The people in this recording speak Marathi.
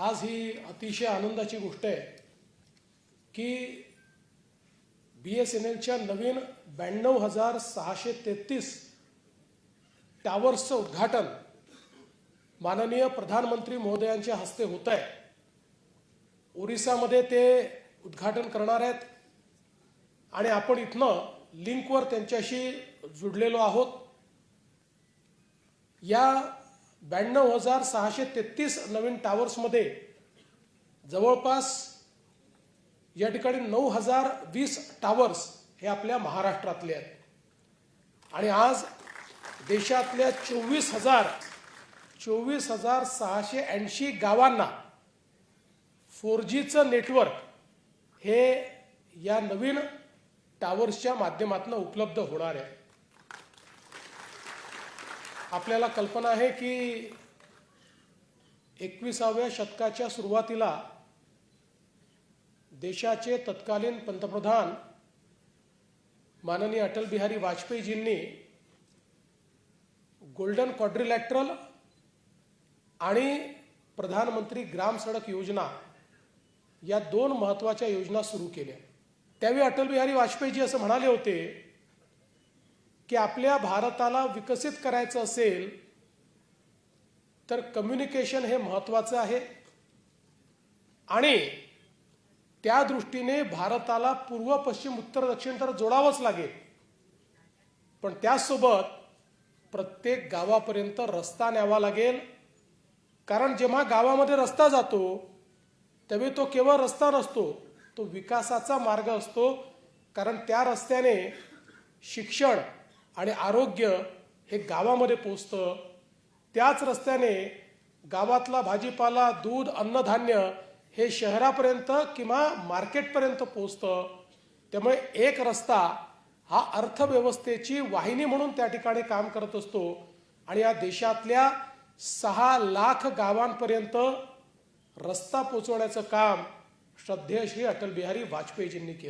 आज ही अतिशय आनंदाची गोष्ट आहे की बी एस एन एलच्या नवीन ब्याण्णव हजार सहाशे तेहतीस टॉवर्सचं उद्घाटन माननीय प्रधानमंत्री महोदयांच्या हस्ते होत आहे. ओरिसामध्ये ते उद्घाटन करणार आहेत आणि आपण इथनं लिंकवर त्यांच्याशी जुडलेलो आहोत. या ब्याण्णव हजार सहाशे तेहतीस नवीन टावर्समध्ये जवळपास या ठिकाणी नऊ हजार वीस टावर्स हे आपल्या महाराष्ट्रातले आहेत. आणि आज देशातल्या चोवीस हजार चोवीस हजार सहाशे ऐंशी गावांना फोर जीचं नेटवर्क हे या नवीन टावर्सच्या माध्यमातून उपलब्ध होणार आहे. आपल्याला कल्पना आहे की एकविसाव्या शतकाच्या सुरुवातीला देशाचे तत्कालीन पंतप्रधान माननीय अटल बिहारी वाजपेयीजींनी गोल्डन क्वाड्रिलॅक्ट्रल आणि प्रधानमंत्री ग्राम सडक योजना या दोन महत्त्वाच्या योजना सुरू केल्या. त्यावेळी अटल बिहारी वाजपेयीजी असं म्हणाले होते की आपल्या भारताला विकसित करायचं असेल तर कम्युनिकेशन हे महत्वाचं आहे. आणि त्या दृष्टीने भारताला पूर्व पश्चिम उत्तर दक्षिण तर जोडावंच लागेल. पण त्याचसोबत प्रत्येक गावापर्यंत रस्ता न्यावा लागेल. कारण जेव्हा गावामध्ये रस्ता जातो त्यावेळी तो केवळ रस्ता नसतो तो विकासाचा मार्ग असतो. कारण त्या रस्त्याने शिक्षण आणि आरोग्य हे गावामध्ये पोचतं. त्याच रस्त्याने गावातला भाजीपाला दूध अन्नधान्य हे शहरापर्यंत किंवा मार्केटपर्यंत पोचतं. त्यामुळे एक रस्ता हा अर्थव्यवस्थेची वाहिनी म्हणून त्या ठिकाणी काम करत असतो. आणि या देशातल्या सहा लाख गावांपर्यंत रस्ता पोचवण्याचं काम श्रद्धेय श्री अटल बिहारी वाजपेयीजींनी केलं.